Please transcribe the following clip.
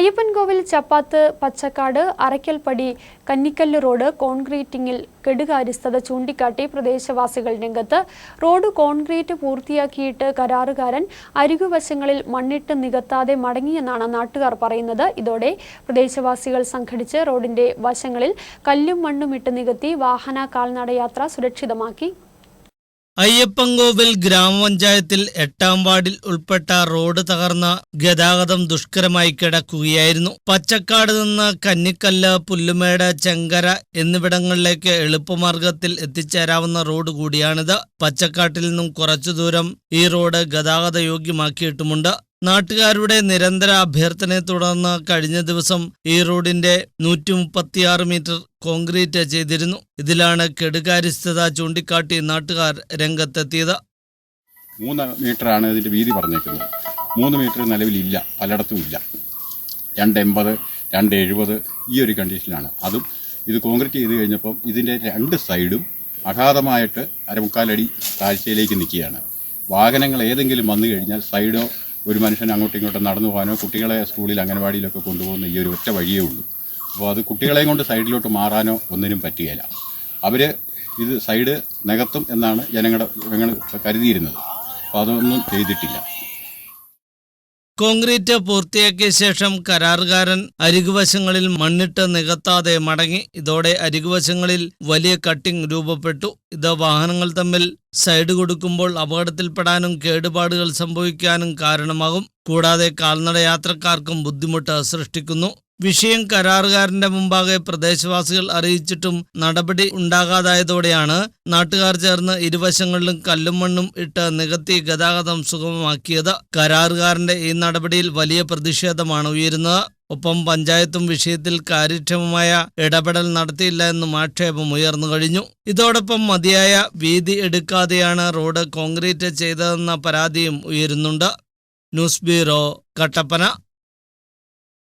Ayyappancoil Chappath Pachakkad അറയ്ക്കൽപ്പടി കന്നിക്കല്ല് road കോൺക്രീറ്റിംഗിൽ കെടുകാര്യസ്ഥത ചൂണ്ടിക്കാട്ടി പ്രദേശവാസികൾ രംഗത്ത്. റോഡ് കോൺക്രീറ്റ് പൂർത്തിയാക്കിയിട്ട് കരാറുകാരൻ അരികുവശങ്ങളിൽ മണ്ണിട്ട് നികത്താതെ മടങ്ങിയെന്നാണ് നാട്ടുകാർ പറയുന്നത്. ഇതോടെ പ്രദേശവാസികൾ സംഘടിച്ച് റോഡിന്റെ വശങ്ങളിൽ കല്ലും മണ്ണും ഇട്ട് നികത്തി വാഹന കാൽനടയാത്ര സുരക്ഷിതമാക്കി. അയ്യപ്പൻകോവിൽ ഗ്രാമപഞ്ചായത്തിൽ എട്ടാം വാർഡിൽ ഉൾപ്പെട്ട റോഡ് തകർന്ന ഗതാഗതം ദുഷ്കരമായി കിടക്കുകയായിരുന്നു. പച്ചക്കാട് നിന്ന് കന്നിക്കല്ല് പുല്ലുമേട് ചെങ്കര എന്നിവിടങ്ങളിലേക്ക് എളുപ്പമാർഗത്തിൽ എത്തിച്ചേരാവുന്ന റോഡ് കൂടിയാണിത്. പച്ചക്കാട്ടിൽ നിന്നും കുറച്ചു ദൂരം ഈ റോഡ് ഗതാഗത യോഗ്യമാക്കിയിട്ടുമുണ്ട് നാട്ടുകാരുടെ നിരന്തര അഭ്യർത്ഥനയെ തുടർന്ന് കഴിഞ്ഞ ദിവസം ഈ റോഡിന്റെ നൂറ്റി മുപ്പത്തിയാറ് മീറ്റർ കോൺക്രീറ്റ് ചെയ്തിരുന്നു. ഇതിലാണ് കെടുകാര്യസ്ഥത ചൂണ്ടിക്കാട്ടി നാട്ടുകാർ രംഗത്തെത്തിയത്. മൂന്ന് മീറ്ററാണ് ഇതിന്റെ വീതി പറഞ്ഞേക്കുന്നത്. മൂന്ന് മീറ്റർ നിലവിലില്ല പലയിടത്തും ഇല്ല. രണ്ട് എൺപത് രണ്ട് എഴുപത് ഈ ഒരു കണ്ടീഷനിലാണ്. അതും ഇത് കോൺക്രീറ്റ് ചെയ്ത് കഴിഞ്ഞപ്പം ഇതിന്റെ രണ്ട് സൈഡും അഗാധമായിട്ട് അരമുക്കാലടി താഴ്ചയിലേക്ക് നിൽക്കുകയാണ്. വാഹനങ്ങൾ ഏതെങ്കിലും വന്നു കഴിഞ്ഞാൽ സൈഡോ ഒരു മനുഷ്യൻ അങ്ങോട്ടും ഇങ്ങോട്ടും നടന്നു പോകാനോ കുട്ടികളെ സ്കൂളിൽ അംഗനവാടിയിലൊക്കെ കൊണ്ടുപോകുന്ന ഈ ഒരു ഒറ്റ വഴിയേ ഉള്ളൂ. അപ്പോൾ അത് കുട്ടികളെയും കൊണ്ട് സൈഡിലോട്ട് മാറാനോ ഒന്നിനും പറ്റുകയില്ല. അവർ ഇത് സൈഡ് നികത്തും എന്നാണ് ജനങ്ങളുടെ ഞങ്ങൾ കരുതിയിരുന്നത്. അപ്പോൾ അതൊന്നും ചെയ്തിട്ടില്ല. കോൺക്രീറ്റ് പൂർത്തിയാക്കിയ ശേഷം കരാറുകാരൻ അരികുവശങ്ങളിൽ മണ്ണിട്ട് നികത്താതെ മടങ്ങി. ഇതോടെ അരികുവശങ്ങളിൽ വലിയ കട്ടിംഗ് രൂപപ്പെട്ടു. ഇത് വാഹനങ്ങൾ തമ്മിൽ സൈഡ് കൊടുക്കുമ്പോൾ അപകടത്തിൽപ്പെടാനും കേടുപാടുകൾ സംഭവിക്കാനും കാരണമാകും. കൂടാതെ കാൽനട യാത്രക്കാർക്കും ബുദ്ധിമുട്ട് സൃഷ്ടിക്കുന്നു. വിഷയം കരാറുകാരന്റെ മുമ്പാകെ പ്രദേശവാസികൾ അറിയിച്ചിട്ടും നടപടി ഉണ്ടാകാതായതോടെയാണ് നാട്ടുകാർ ചേർന്ന് ഇരുവശങ്ങളിലും കല്ലും മണ്ണും ഇട്ട് നികത്തി ഗതാഗതം സുഗമമാക്കിയത്. കരാറുകാരന്റെ ഈ നടപടിയിൽ വലിയ പ്രതിഷേധമാണ് ഉയരുന്നത്. ഒപ്പം പഞ്ചായത്തും വിഷയത്തിൽ കാര്യക്ഷമമായ ഇടപെടൽ നടത്തിയില്ല എന്നും ആക്ഷേപം ഉയർന്നു കഴിഞ്ഞു. ഇതോടൊപ്പം മതിയായ വീതി എടുക്കാതെയാണ് റോഡ് കോൺക്രീറ്റ് ചെയ്തതെന്ന പരാതിയും ഉയരുന്നുണ്ട്. News bureau Kattappana.